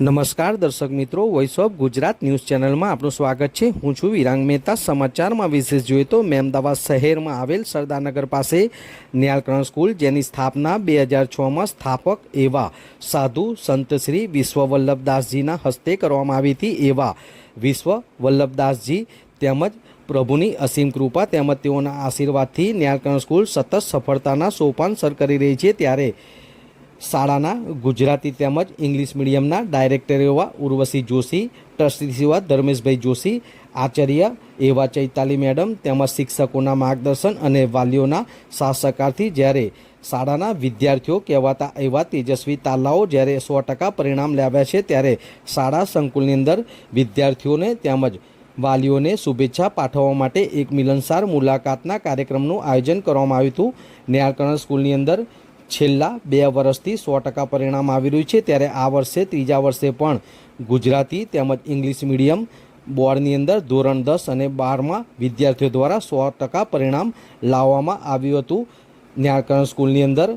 નમસ્કાર દર્શક મિત્રો વોઇસ ઓફ ગુજરાત ન્યૂઝ ચેનલમાં આપનું સ્વાગત છે. હું છું વિરાંગ મહેતા. સમાચારમાં વિશેષ જોઈએ તો મેમદાવાદ શહેરમાં આવેલ સરદારનગર પાસે ન્યાલકરણ સ્કૂલ, જેની સ્થાપના બે હજાર છમાં સ્થાપક એવા સાધુ સંતશ્રી વિશ્વવલ્લભદાસજીના વિશ્વ વલ્લભદાસજીના હસ્તે કરવામાં આવી હતી. એવા વિશ્વ વલ્લભદાસજી તેમજ પ્રભુની અસીમ કૃપા તેમજ તેઓના આશીર્વાદથી ન્યાલકરણ સ્કૂલ સતત સફળતાના સોપાન સર કરી રહી છે. ત્યારે શાળાના ગુજરાતી તેમજ ઇંગ્લિશ મીડિયમના ડાયરેક્ટર એવા ઉર્વશી જોશી, ટ્રસ્ટી સેવા ધર્મેશભાઈ જોશી, આચાર્ય એવા ચૈતાલી મેડમ તેમજ શિક્ષકોના માર્ગદર્શન અને વાલીઓના સાહસકારથી જ્યારે શાળાના વિદ્યાર્થીઓ કહેવાતા એવા તેજસ્વી તાલાઓ જ્યારે સો ટકા પરિણામ લાવ્યા છે ત્યારે શાળા સંકુલની અંદર વિદ્યાર્થીઓને તેમજ વાલીઓને શુભેચ્છા પાઠવવા માટે એક મિલનસાર મુલાકાતના કાર્યક્રમનું આયોજન કરવામાં આવ્યું હતું. ન્યાલકરણ સ્કૂલની અંદર છેલ્લા બે વર્ષથી સો ટકા પરિણામ આવી રહ્યું છે. ત્યારે આ વર્ષે, ત્રીજા વર્ષે પણ ગુજરાતી તેમજ ઇંગ્લિશ મીડિયમ બોર્ડની અંદર ધોરણ દસ અને બારમાં વિદ્યાર્થીઓ દ્વારા સો ટકા પરિણામ લાવવામાં આવ્યું હતું. ન્યાલકરણ સ્કૂલની અંદર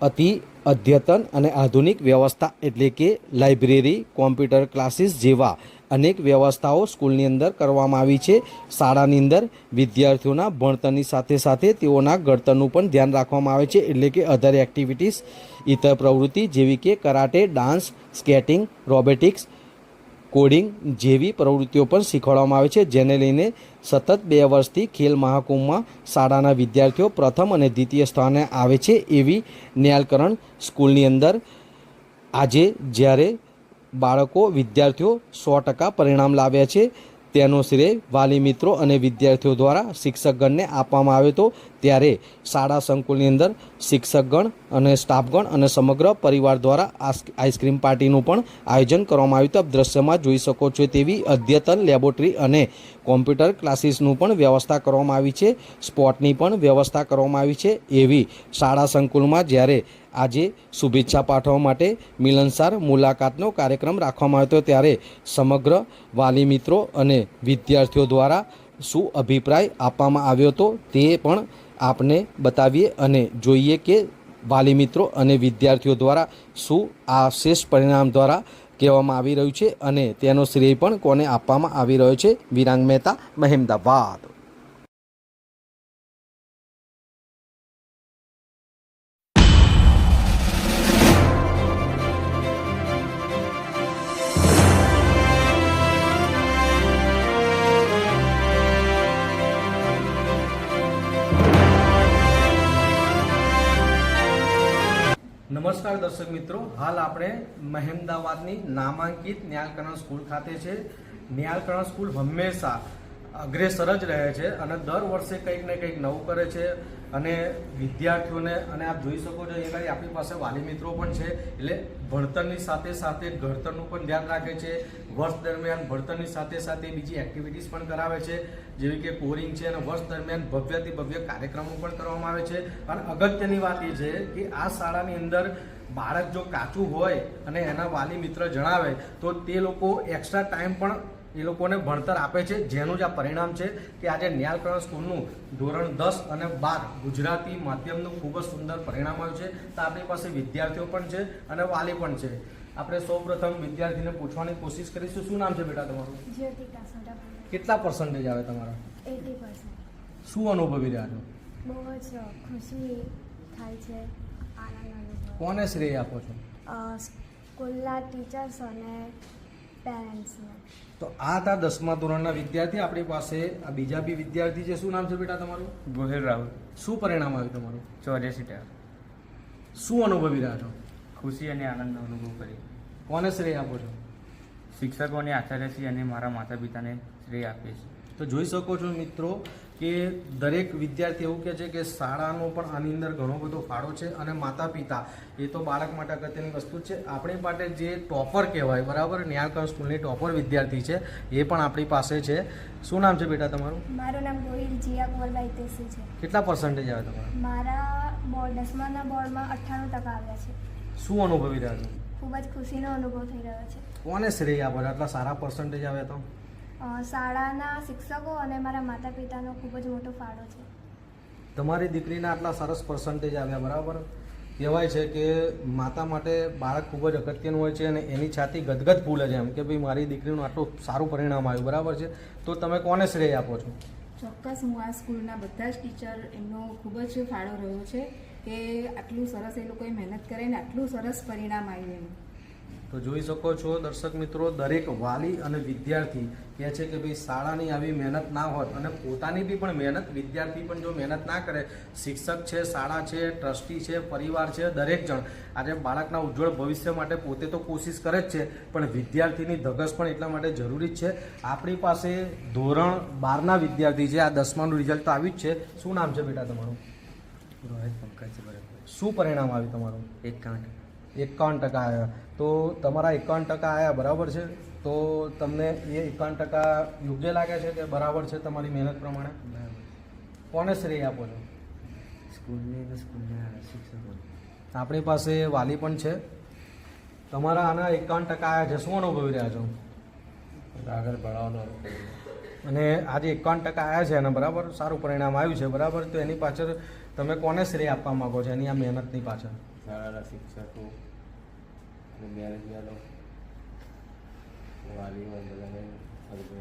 અતિ અદ્યતન અને આધુનિક વ્યવસ્થા એટલે કે લાઇબ્રેરી, કોમ્પ્યુટર ક્લાસીસ જેવા અનેક વ્યવસ્થાઓ સ્કૂલની અંદર કરવામાં આવી છે. શાળાની અંદર વિદ્યાર્થીઓના ભણતરની સાથે સાથે તેઓના ઘડતરનું પણ ધ્યાન રાખવામાં આવે છે. એટલે કે અધર એક્ટિવિટીઝ ઇતર પ્રવૃત્તિ જેવી કે karate, dance, skating, robotics, coding જેવી પ્રવૃત્તિઓ પણ શીખવાડવામાં આવે છે. જેને લઈને સતત બે વર્ષથી ખેલ મહાકુંભમાં શાળાના વિદ્યાર્થીઓ પ્રથમ અને દ્વિતીય સ્થાને આવે છે. એવી ન્યાલકરણ સ્કૂલની અંદર આજે જ્યારે બાળકો, વિદ્યાર્થીઓ સો ટકા પરિણામ લાવ્યા છે. તેનો શ્રેય વાલી મિત્રો અને વિદ્યાર્થીઓ દ્વારા શિક્ષકગણને આપવામાં આવ્યો હતો. ત્યારે શાળા સંકુલની અંદર શિક્ષકગણ અને સ્ટાફગણ અને સમગ્ર પરિવાર દ્વારા આઈસ્ક્રીમ પાર્ટીનું પણ આયોજન કરવામાં આવ્યું હતું. દ્રશ્યમાં જોઈ શકો છો તેવી અદ્યતન લેબોરેટરી અને કોમ્પ્યુટર ક્લાસીસનું પણ વ્યવસ્થા કરવામાં આવી છે. સ્પોર્ટની પણ વ્યવસ્થા કરવામાં આવી છે. એવી શાળા સંકુલમાં જ્યારે આજે શુભેચ્છા પાઠવવા માટે મિલનસાર મુલાકાતનો કાર્યક્રમ રાખવામાં આવ્યો હતો. ત્યારે સમગ્ર વાલી મિત્રો અને વિદ્યાર્થીઓ દ્વારા શું અભિપ્રાય આપવામાં આવ્યો હતો તે પણ આપને બતાવીએ અને જોઈએ કે વાલી મિત્રો અને વિદ્યાર્થીઓ દ્વારા શું આ શ્રેષ્ઠ પરિણામ દ્વારા કહેવામાં આવી રહ્યું છે અને તેનો શ્રેય પણ કોને આપવામાં આવી રહ્યો છે? વિરાંગ મહેતા, મહેમદાવાદ. નમસ્કાર દર્શક મિત્રો. હાલ આપણે મહેમદાવાદની નામાંકિત ન્યાલકરણ સ્કૂલ ખાતે છે. ન્યાલકરણ સ્કૂલ હંમેશા અગ્રેસર જ રહે છે અને દર વર્ષે કંઈક ને કંઈક નવું કરે છે અને વિદ્યાર્થીઓને, અને આપ જોઈ શકો છો, એ આપણી પાસે વાલી મિત્રો પણ છે, એટલે ભણતરની સાથે સાથે ઘડતરનું પણ ધ્યાન રાખે છે. વર્ષ દરમિયાન ભણતરની સાથે સાથે બીજી એક્ટિવિટીઝ પણ કરાવે છે, જેવી કે કોરિંગ છે અને વર્ષ દરમિયાન ભવ્યથી ભવ્ય કાર્યક્રમો પણ કરવામાં આવે છે. અને અગત્યની વાત એ છે કે આ શાળાની અંદર બાળક જો કાચું હોય અને એના વાલી મિત્ર જણાવે, તો તે લોકો એક્સ્ટ્રા ટાઈમ પણ એ લોકોને ભણતર આપે છે જેનું જ આ પરિણામ છે કે આજે ન્યાલકરણ સ્કૂલનું ધોરણ દસ અને બાર ગુજરાતી માધ્યમનું ખૂબ જ સુંદર પરિણામ આવ્યું છે. તો આપણી પાસે વિદ્યાર્થીઓ પણ છે અને વાલી પણ છે. આપણે સૌ પ્રથમ વિદ્યાર્થીને પૂછવાની કોશિશ કરીશું. શું નામ છે બેટા તમારું? કેટલા પર્સન્ટેજ આવે તમારા? શું અનુભવી રહ્યા છો? બહુ જ ખુશી થાય છે આનંદ કોને શ્રેય આપો છો? સ્કૂલના ટીચર્સ અને પેરેન્ટ્સને તો આ હતા દસમા ધોરણના વિદ્યાર્થી. આપણી પાસે આ બીજા બી વિદ્યાર્થી છે. શું નામ છે બેટા તમારું? ગોહિલ રાહુલ. શું પરિણામ આવ્યું તમારું? ચોર્યાસી ટકા શું અનુભવી રહ્યા છો? ખુશી અને આનંદનો અનુભવ કરી. કોને શ્રેય આપો છો? શિક્ષકો અને આચાર્યશ્રી અને મારા માતા પિતાને શ્રેય આપીએ છીએ. તો જોઈ શકો છો મિત્રો કે દરેક વિદ્યાર્થી એવું કહે છે કે શાળાનો પણ આની અંદર ઘણો બધો ફાળો છે અને માતા પિતા એ તો બાળક માટે અગત્યની વસ્તુ છે. આપણી માટે જે ટોપર કહેવાય બરાબર? ન્યાયકર સ્કૂલની ટોપર વિદ્યાર્થી છે એ પણ આપણી પાસે છે. શું નામ છે બેટા તમારું? મારું નામ ગોહિલ જીયા તેસી છે. કેટલા પર્સન્ટેજ આવે તમારા? મારા બોર્ડ દસમાના બોર્ડમાં અઠ્ઠાણું ટકા આવ્યા છે. શું અનુભવી રહ્યા છો? ખૂબ જ ખુશીનો અનુભવ થઈ રહ્યો છે. કોને શ્રેય આપો આટલા સારા પર્સન્ટેજ આવે તો? શાળાના શિક્ષકો અને મારા માતા પિતાનો ખૂબ જ મોટો ફાળો છે. તમારી દીકરીના આટલા સરસ પર્સન્ટેજ આવ્યા બરાબર? કહેવાય છે કે માતા માટે બાળક ખૂબ જ અગત્યનું હોય છે અને એની છાતી ગદગદ ફૂલે છે એમ કે ભાઈ મારી દીકરીનું આટલું સારું પરિણામ આવ્યું બરાબર છે? તો તમે કોને શ્રેય આપો છો? ચોક્કસ હું આ સ્કૂલના બધા જ ટીચર એમનો ખૂબ જ ફાળો રહ્યો છે કે આટલું સરસ એ લોકોએ મહેનત કરીને આટલું સરસ પરિણામ આવ્યું એમ. તો જોઈ શકો છો દર્શક મિત્રો દરેક વાલી અને વિદ્યાર્થી કહે છે કે ભાઈ શાળાની આવી મહેનત ના હોત અને પોતાની બી પણ મહેનત વિદ્યાર્થી પણ જો મહેનત ના કરે શિક્ષક છે શાળા છે ટ્રસ્ટી છે પરિવાર છે દરેક જણ આજે બાળકના ઉજ્જવળ ભવિષ્ય માટે પોતે તો કોશિશ કરે જ છે પણ વિદ્યાર્થીની ધગસ પણ એટલા માટે જરૂરી જ છે. આપણી પાસે ધોરણ બારના વિદ્યાર્થી છે આ દસમાનું રિઝલ્ટ તો આવ્યું જ છે. શું નામ છે બેટા તમારું? રોહિત પંકજ શું પરિણામ આવ્યું તમારું? એકાવન એકાવન ટકા આવ્યા તો તમારા એકાવન ટકા આવ્યા બરાબર છે? તો તમને એ એકાવન ટકા યોગ્ય લાગે છે કે બરાબર છે તમારી મહેનત પ્રમાણે? બરાબર. કોને શ્રેય આપો છો? સ્કૂલની સ્કૂલના શિક્ષકો. આપણી પાસે વાલી પણ છે. તમારા આના એકાવન ટકા આવ્યા છે. શું અનુભવી રહ્યા છો? આગળ ભણાવવાનો. અને આજે એકાવન ટકા આવ્યા છે અને બરાબર સારું પરિણામ આવ્યું છે બરાબર? તો એની પાછળ તમે કોને શ્રેય આપવા માગો છો? એની આ મહેનતની પાછળ. શાળાના શિક્ષકો. અને મેનેજમેન્ટો વાલીઓ બધાને અનુભવ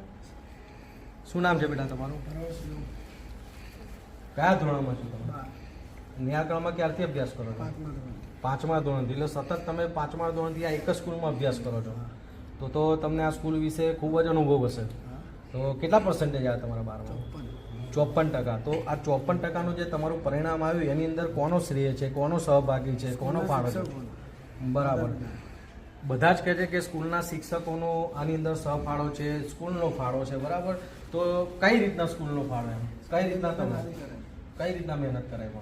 શું નામ છે બેટા તમારું? કયા ધોરણમાં છો તમે? ન્યાકરણમાં ક્યારથી અભ્યાસ કરો છો? પાંચમા ધોરણથી એટલે સતત તમે પાંચમા ધોરણથી આ એક જ સ્કૂલમાં અભ્યાસ કરો છો. તો તો તમને આ સ્કૂલ વિશે ખૂબ જ અનુભવ હશે. તો કેટલા પર્સન્ટેજ આવ્યા તમારા બારમાં? ચોપન ટકા. તો આ ચોપન ટકાનું જે તમારું પરિણામ આવ્યું, એની અંદર કોનો શ્રેય છે, કોનો સહભાગી છે, કોનો ફાળો છે? બરાબર. બધા જ કહે છે કે સ્કૂલના શિક્ષકોનો આની અંદર સહફાળો છે, સ્કૂલનો ફાળો છે, બરાબર? તો કઈ રીતના સ્કૂલનો ફાળો એમ? કઈ રીતના તમે? કઈ રીતના મહેનત કરાય પણ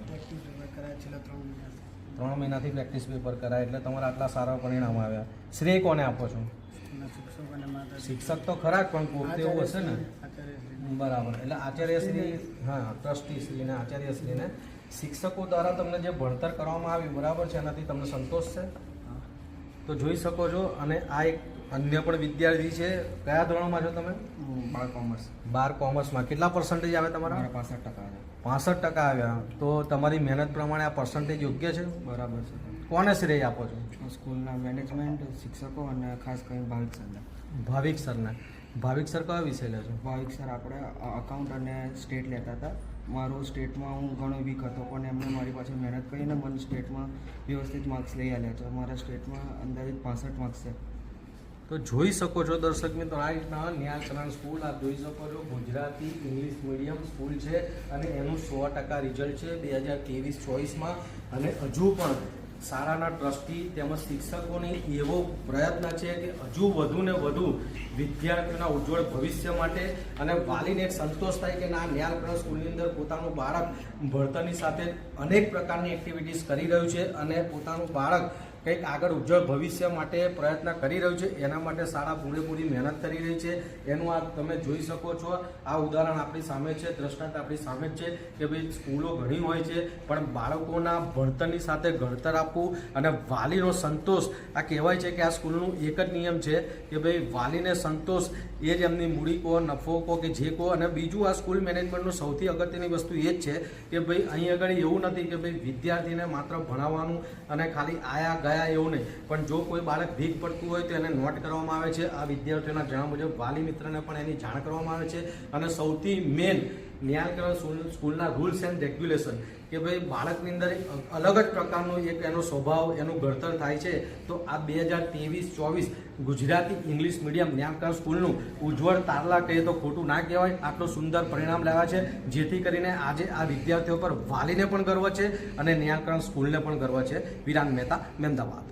ત્રણ મહિનાથી પ્રેક્ટિસ પેપર કરાય એટલે તમારા આટલા સારા પરિણામ આવ્યા. શ્રેય કોને આપો છો? શિક્ષક તો ખરા પણ પોતે એવું હશે ને? બરાબર. એટલે આચાર્યશ્રી, હા, ટ્રસ્ટીશ્રીને, આચાર્યશ્રીને શિક્ષકો દ્વારા તમને જે ભણતર કરવામાં આવ્યું, બરાબર છે? એનાથી તમને સંતોષ છે? તો જોઈ શકો છો અને આ એક અન્ય પણ વિદ્યાર્થી છે. કયા ધોરણમાં છો તમે? બાર કોમર્સ. બાર કોમર્સમાં. કેટલા પર્સન્ટેજ આવે તમારા? મારા પાસઠ ટકા આવ્યા પાસઠ ટકા આવ્યા. તો તમારી મહેનત પ્રમાણે આ પર્સન્ટેજ યોગ્ય છે? બરાબર છે. કોને શ્રેય આપો છો? સ્કૂલના મેનેજમેન્ટ શિક્ષકો અને ખાસ કરીને ભાવિક સરને. ભાવિક સરને. ભાવિક સર કયો વિષય લે છો? ભાવિક સર આપણે અકાઉન્ટ અને સ્ટેટ લેતા હતા. મારું સ્ટેટમાં હું ઘણો વીક હતો, પણ એમને મારી પાછળ મહેનત કરીને મને સ્ટેટમાં વ્યવસ્થિત માર્ક્સ લઈ આવ્યા છે. મારા સ્ટેટમાં અંદાજિત પાસઠ માર્ક્સ છે. તો જોઈ શકો છો દર્શક મિત્રો, આ રીતના ન્યાયકરણ સ્કૂલ આપ જોઈ શકો છો. ગુજરાતી ઇંગ્લિશ મીડિયમ સ્કૂલ છે અને એનું સો ટકા રિઝલ્ટ છે બે હજાર ચોવીસમાં. અને હજુ પણ શાળાના ટ્રસ્ટી તેમજ શિક્ષકોની એવો પ્રયત્ન છે કે હજુ વધુ ને વધુ વિદ્યાર્થીઓના ઉજ્જવળ ભવિષ્ય માટે અને વાલીને એક સંતોષ થાય કે ના ન્યાલકરણ સ્કૂલની અંદર પોતાનું બાળક ભણતરની સાથે અનેક પ્રકારની એક્ટિવિટીઝ કરી રહ્યું છે અને પોતાનું બાળક કંઈક આગળ ઉજ્જવળ ભવિષ્ય માટે પ્રયત્ન કરી રહ્યું છે. એના માટે શાળા પૂરેપૂરી મહેનત કરી રહી છે. એનું આ તમે જોઈ શકો છો. આ ઉદાહરણ આપણી સામે છે. દ્રષ્ટાંત આપણી સામે જ છે કે ભાઈ સ્કૂલો ઘણી હોય છે, પણ બાળકોના ભણતરની સાથે ઘડતર આપવું અને વાલીનો સંતોષ, આ કહેવાય છે કે આ સ્કૂલનું એક જ નિયમ છે કે ભાઈ વાલીને સંતોષ એ જ એમની મૂડી કહો નફો કહો કે જે કહો અને બીજું આ સ્કૂલ મેનેજમેન્ટનું સૌથી અગત્યની વસ્તુ એ જ છે કે ભાઈ અહીં આગળ એવું નથી કે ભાઈ વિદ્યાર્થીને માત્ર ભણાવવાનું અને ખાલી આયા ગયા એવું નહીં. પણ જો કોઈ બાળક ભીખ પડતું હોય તો એને નોટ કરવામાં આવે છે. આ વિદ્યાર્થીઓના જણાવ મુજબ વાલી મિત્રને પણ એની જાણ કરવામાં આવે છે. અને સૌથી મેન ન્યાયકરણ કરવા સ્કૂલના રૂલ્સ એન્ડ રેગ્યુલેશન. કે ભાઈ બાળકની અંદર અલગ જ પ્રકારનો એક એનો સ્વભાવ, એનું ઘડતર થાય છે, તો આ બે હજાર ત્રેવીસ, ચોવીસ ગુજરાતી ઇંગ્લિશ મીડિયમ જ્ઞાનકાર સ્કૂલનું ઉજ્જવળ તારલા કહીએ તો ખોટું ના કહેવાય, આટલું સુંદર પરિણામ લાવ્યા છે, જેથી કરીને આજે આ વિદ્યાર્થીઓ પર વાલીને પણ ગર્વ છે અને ન્યાયકરણ સ્કૂલને પણ ગર્વ છે. વિરાન મહેતા મહેમદાવાદ